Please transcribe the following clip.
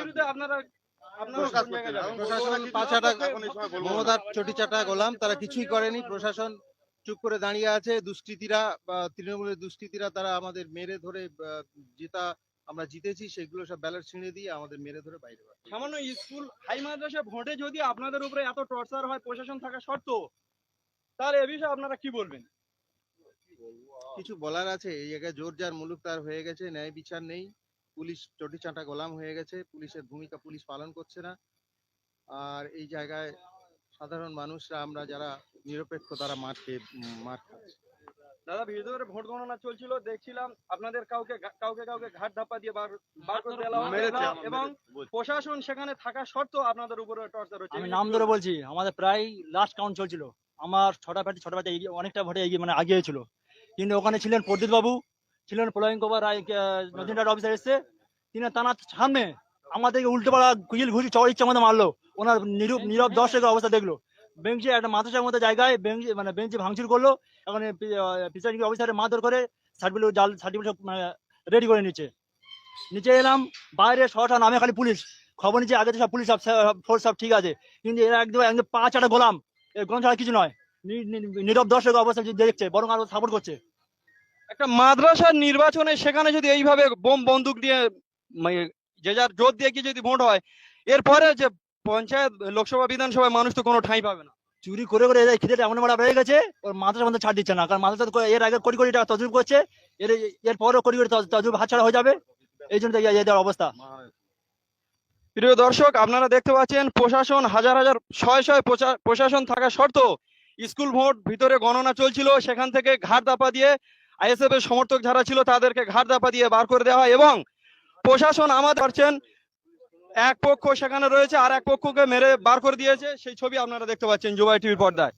বিরুদ্ধে আপনারা? প্রশাসন পাঁচাটা এখন এই সময় বলব না। মমতার চটিচাটা গোলাম তারা কিছুই করেনি। প্রশাসন চুপ করে দাঁড়িয়ে আছে। দুষ্কৃতীরা তৃণমূলের দুষ্কৃতীরা তারা আমাদের মেরে ধরে আমরা জিতেছি সেগুলো সব ব্যালট ছিঁড়ে দিয়ে আমাদের মেরে ধরে বাইরে সামান্য স্কুল হাই মাদ্রাসা ভোটে যদি আপনাদের উপরে এত টর্চার হয় প্রশাসন থাকা শর্ত তাহলে এ বিষয়ে আপনারা কি বলবেন? কিছু বলার আছে? এই জায়গায় জোর যার মুলুক তার হয়ে গেছে ন্যায় বিচার নেই। পুলিশ চটিচাটা গোলাম হয়ে গেছে পুলিশের ভূমিকা পুলিশ পালন করছে না। আর এই জায়গায় সাধারণ মানুষরা আমরা যারা নিরপেক্ষ তারা মার খেয়ে মার খাচ্ছে। দাদা ভিতরে ভোট গণনা চলছিল দেখছিলাম আপনাদের কাউকে কাউকে কাউকে ঘাট ধাপ্পা দিয়ে বার বার করে দেওয়া এবং প্রশাসন সেখানে থাকা সত্ত্বেও আপনাদের উপরে টর্চার হচ্ছে। আমি নাম ধরে বলছি আমাদের প্রায় লাস্ট কাউন্ট চলছিল। আমার ছটা প্যাটি ছটা এগিয়ে অনেকটা ভোটে এগিয়ে মানে আগিয়ে ছিল। কিন্তু ওখানে ছিলেন প্রদীপ বাবু ছিলেন প্রলয়ন কুমার রায় নতুন অফিসার এসছে তিনি তানার সামনে আমাদেরকে উল্টো পাড়া কুইল ঘুরি চড় ইচ্ছা মতো মারলো। ওনার নিরূপ নীরব দর্শকের অবস্থা দেখল। বেঞ্চে একটা মাথার মতো জায়গায় বেঞ্চ মানে বেঞ্চে ভাঙচুর করল। এখন প্রিসাইডিং অফিসারের মারধর করে সার্টিফিকেট জাল সার্টিফিকেট রেডি করে নিচ্ছে নিচে এলাম বাইরে ছটা নামে খালি পুলিশ। খবর নিচ্ছে আগে তো সব পুলিশ সব ফোর্স সব ঠিক আছে। কিন্তু এরা একদম একদম পা চাটা গোলাম। গোলাম ছাড়া কিছু নয়। নীরব দর্শক অবস্থা দেখছে বরং আরও সাপোর্ট করছে। একটা মাদ্রাসার নির্বাচনে সেখানে যদি এইভাবে বোম বন্দুক দিয়ে মানে যে যার জোর দিয়ে কি যদি ভোট হয় এরপরে যে পঞ্চায়েত লোকসভা বিধানসভায় মানুষ তো কোনো ঠাঁই পাবে না। চুরি করে করে এদের খিদে এমন মারা রয়ে গেছে ওর মাথার মধ্যে ছাড় দিচ্ছে না কারণ তো এর আগে কোটি কোটি টাকা তজুব করছে এর এর পরও কোটি কোটি তজুব হাতছাড়া হয়ে যাবে এই জন্য এদের অবস্থা। প্রিয় দর্শক আপনারা দেখতে পাচ্ছেন প্রশাসন হাজার হাজার শয় প্রচা- প্রশাসন থাকা শর্ত স্কুল ভোট ভিতরে গণনা চলছিল সেখান থেকে ঘাট দাপা দিয়ে আইএসএফ এর সমর্থক যারা ছিল তাদেরকে ঘাট দাপা দিয়ে বার করে দেওয়া হয় এবং প্রশাসন আমাদের পারছেন। এক পক্ষ সেখানে রয়েছে আর এক পক্ষকে মেরে বার করে দিয়েছে। সেই ছবি আপনারা দেখতে পাচ্ছেন জুবাই টিভির পর্দায়।